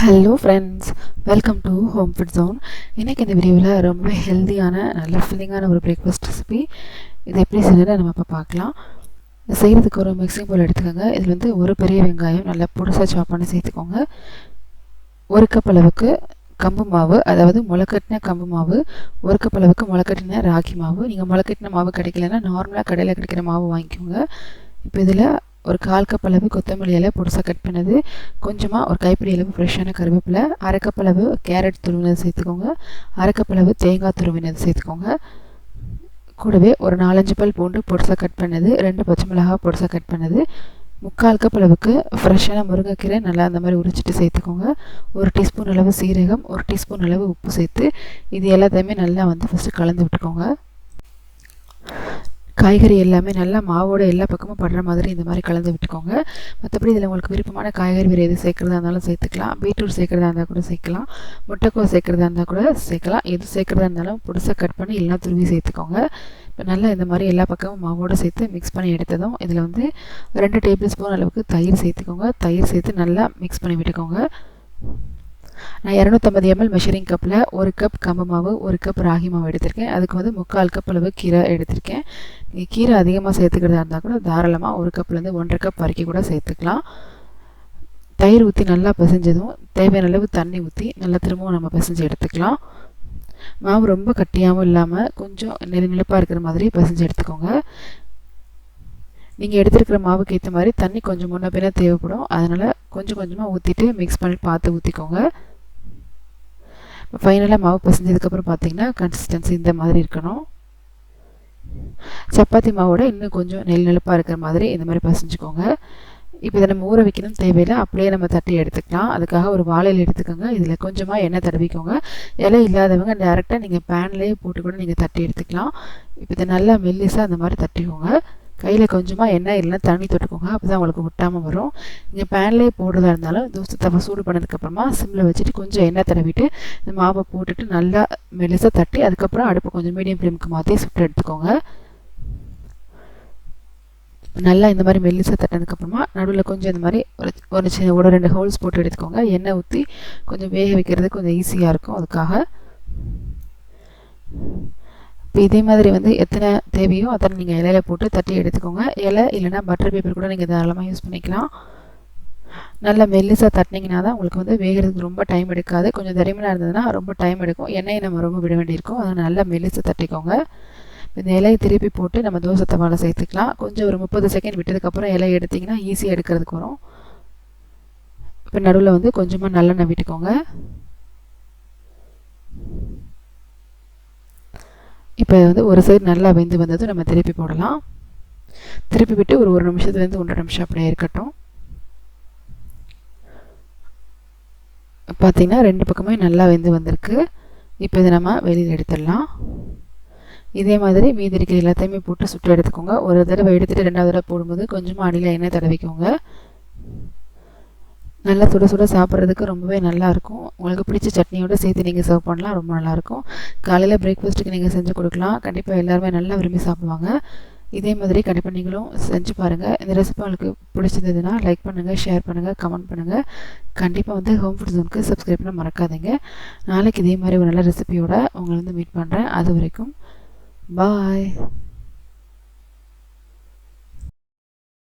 Hello friends welcome to home food zone இன்றைக்கி இந்த வீடியோவில் ரொம்ப ஹெல்த்தியான நல்ல ஃபில்லிங்கான ஒரு பிரேக்ஃபாஸ்ட் ரெசிபி இது எப்படி செய்யறது நம்ம இப்போ பார்க்கலாம். இது செய்கிறதுக்கு ஒரு மிக்சிங் போல் எடுத்துக்கோங்க. இதில் வந்து ஒரு பெரிய வெங்காயம் நல்லா புதுசாக சாப் பண்ணி சேர்த்துக்கோங்க. ஒரு கப் அளவுக்கு கம்பு மாவு அதாவது முளைக்கட்டின கம்பு மாவு ஒரு கப் அளவுக்கு முளைக்கட்டின ராகி மாவு. நீங்கள் முளைக்கட்டின மாவு கிடைக்கலன்னா நார்மலாக கடையில் கிடைக்கிற மாவு வாங்கிக்கோங்க. இப்போ இதில் ஒரு கால் கப் அளவு கொத்தமல்லி இலை பொடிசாக கட் பண்ணது. கொஞ்சமாக ஒரு கைப்பிடி அளவு ஃப்ரெஷ்ஷான கருவேப்பிலை அரை கப் அளவு கேரட் துருவினது சேர்த்துக்கோங்க. அரை கப் அளவு தேங்காய் துருவினது சேர்த்துக்கோங்க. கூடவே ஒரு நாலஞ்சு பல் பூண்டு பொடிசாக கட் பண்ணது. ரெண்டு பச்சை மிளகாய் பொடிசாக கட் பண்ணது. முக்கால் கப் அளவுக்கு ஃப்ரெஷ்ஷான முருங்கைக்கீரை நல்லா அந்த மாதிரி உரிச்சிட்டு சேர்த்துக்கோங்க. ஒரு டீஸ்பூன் அளவு சீரகம் ஒரு டீஸ்பூன் அளவு உப்பு சேர்த்து இது எல்லாத்தையுமே நல்லா வந்து ஃபஸ்ட்டு கலந்து விட்டுக்கோங்க. காய்கறி எல்லாமே நல்லா மாவோட எல்லா பக்கமும் படுற மாதிரி இந்த மாதிரி கலந்து விட்டுக்கோங்க. மற்றபடி இதில் உங்களுக்கு விருப்பமான காய்கறி வேறு எது சேர்க்குறதா இருந்தாலும் சேர்த்துக்கலாம். பீட்ரூட் சேர்க்குறதா இருந்தால் கூட சேர்க்கலாம். முட்டைக்கோஸ் சேர்க்குறதா இருந்தால் கூட சேர்க்கலாம். எது சேர்க்குறதா இருந்தாலும் புதுசாக கட் பண்ணி எல்லாம் துருவி சேர்த்துக்கோங்க. இப்போ நல்லா இந்த மாதிரி எல்லா பக்கமும் மாவோடு சேர்த்து மிக்ஸ் பண்ணி எடுத்ததும் இதில் வந்து ரெண்டு டேபிள் ஸ்பூன் அளவுக்கு தயிர் சேர்த்துக்கோங்க. தயிர் சேர்த்து நல்லா மிக்ஸ் பண்ணி விட்டுக்கோங்க. நான் இரநூத்தம்பது எம்எல் மெஷரிங் கப்பில் ஒரு கப் கம்பு மாவு ஒரு கப் ராகி மாவு எடுத்திருக்கேன். அதுக்கு வந்து முக்கால் கப் அளவு கீரை எடுத்திருக்கேன். நீங்கள் கீரை அதிகமாக சேர்த்துக்கிறதா இருந்தால் கூட தாராளமாக ஒரு கப்லேருந்து ஒன்றரை கப் வரைக்கும் கூட சேர்த்துக்கலாம். தயிர் ஊற்றி நல்லா பிசைஞ்சதும் தேவையான அளவு தண்ணி ஊற்றி நல்லா திரும்பவும் நம்ம பிசைஞ்சு எடுத்துக்கலாம். மாவு ரொம்ப கட்டியாகவும் இல்லாமல் கொஞ்சம் நெல் நிலப்பாக இருக்கிற மாதிரி பிசைஞ்சு எடுத்துக்கோங்க. நீங்கள் எடுத்துருக்கிற மாவுக்கு ஏற்ற மாதிரி தண்ணி கொஞ்சம் முன்ன பின்ன தேவைப்படும். அதனால் கொஞ்சம் கொஞ்சமாக ஊற்றிட்டு மிக்ஸ் பண்ணி பார்த்து ஊற்றிக்கோங்க ஃபைனலாக மாவு பிசைஞ்சதுக்கப்புறம் பார்த்தீங்கன்னா கன்சிஸ்டன்சி இந்த மாதிரி இருக்கணும். சப்பாத்தி மாவோட இன்னும் கொஞ்சம் நெல் நெழுப்பாக இருக்கிற மாதிரி இந்த மாதிரி பசைஞ்சுக்கோங்க. இப்போ இதை நம்ம ஊற வைக்கணும் தேவையில்லை. அப்படியே நம்ம தட்டி எடுத்துக்கலாம். அதுக்காக ஒரு வாழையில் எடுத்துக்கோங்க. இதில் கொஞ்சமாக எண்ணெய் தடவிக்கோங்க. இலை இல்லாதவங்க டேரெக்டாக நீங்கள் பேன்லேயே போட்டு கூட நீங்கள் தட்டி எடுத்துக்கலாம். இப்போ இதை நல்லா மெல்லிஸாக அந்த மாதிரி தட்டிக்கோங்க. கையில் கொஞ்சமாக எண்ணெய் இல்லைன்னா தண்ணி தொட்டுக்கோங்க. அப்போ தான் உங்களுக்கு ஒட்டாமல் வரும். நீங்கள் பேன்லேயே போடுறதா இருந்தாலும் தோசை தவ சூடு பண்ணதுக்கப்புறமா சிம்மில் வச்சுட்டு கொஞ்சம் எண்ணெய் தடவிட்டு இந்த மாவை போட்டுட்டு நல்லா மெலிசாக தட்டி அதுக்கப்புறம் அடுப்பு கொஞ்சம் மீடியம் ஃப்ளேமுக்கு மாற்றி சுட்டு எடுத்துக்கோங்க. நல்லா இந்த மாதிரி மெல்லிசாக தட்டினதுக்கப்புறமா நடுவில் கொஞ்சம் இந்த மாதிரி ஒரு ஒரு சின்ன ஒரு ரெண்டு ஹோல்ஸ் போட்டு எடுத்துக்கோங்க. எண்ணெய் ஊற்றி கொஞ்சம் வேக வைக்கிறதுக்கு கொஞ்சம் ஈஸியாக இருக்கும். அதுக்காக இப்போ இதே மாதிரி வந்து எத்தனை தேவையோ அத்தனை நீங்கள் இலையில போட்டு தட்டி எடுத்துக்கோங்க. இலை இல்லைனா பட்டர் பேப்பர் கூட நீங்கள் தாராளமாக யூஸ் பண்ணிக்கலாம். நல்லா மெல்லிசாக தட்டினீங்கன்னா தான் உங்களுக்கு வந்து வேகிறதுக்கு ரொம்ப டைம் எடுக்காது. கொஞ்சம் தரிமனாக இருந்ததுன்னா ரொம்ப டைம் எடுக்கும். எண்ணெயை நம்ம ரொம்ப விட வேண்டியிருக்கும். அதை நல்லா மெல்லிசாக தட்டிக்கோங்க. இந்த இலையை திருப்பி போட்டு நம்ம தோசை தவாலை சேர்த்துக்கலாம். கொஞ்சம் ஒரு முப்பது செகண்ட் விட்டதுக்கப்புறம் இலையை எடுத்திங்கன்னா ஈஸியாக எடுக்கிறதுக்கு வரும். இப்போ நடுவில் வந்து கொஞ்சமாக நல்லெண்ணெய் விட்டுக்கோங்க. இப்போ வந்து ஒரு சைடு நல்லா வெந்து வந்ததும் நம்ம திருப்பி போடலாம். திருப்பி விட்டு ஒரு ஒரு நிமிஷத்துலேருந்து ஒன்றரை நிமிஷம் அப்படியே இருக்கட்டும். பார்த்திங்கன்னா ரெண்டு பக்கமே நல்லா வெந்து வந்திருக்கு. இப்போ இதை நம்ம வெளியில் எடுத்துடலாம். இதே மாதிரி மீதி இருக்கிற எல்லாத்தையுமே போட்டு சுட்டு எடுத்துக்கோங்க. ஒரு தடவை எடுத்துகிட்டு ரெண்டாவது தடவை போடும்போது கொஞ்சமாக அடியில் எண்ணெய் தடவிக்கோங்க. நல்லா சுட சுட சாப்பிட்றதுக்கு ரொம்பவே நல்லாயிருக்கும் உங்களுக்கு பிடிச்ச சட்னியோட சேர்த்து நீங்கள் சர்வ் பண்ணலாம் ரொம்ப நல்லாயிருக்கும் காலையில் பிரேக்ஃபாஸ்ட்டுக்கு நீங்கள் செஞ்சு கொடுக்கலாம். கண்டிப்பாக எல்லாருமே நல்லா விரும்பி சாப்பிடுவாங்க. இதே மாதிரி கண்டிப்பாக நீங்களும் செஞ்சு பாருங்கள் இந்த ரெசிபி உங்களுக்கு பிடிச்சிருந்ததுன்னா லைக் பண்ணுங்கள் ஷேர் பண்ணுங்கள் கமெண்ட் பண்ணுங்கள் கண்டிப்பாக வந்து ஹோம் ஃபுட் ஜோனுக்கு சப்ஸ்கிரைப் பண்ண மறக்காதீங்க. நாளைக்கு இதே மாதிரி ஒரு நல்ல ரெசிபியோட உங்களை வந்து மீட் பண்ணுறேன் அது வரைக்கும் பாய்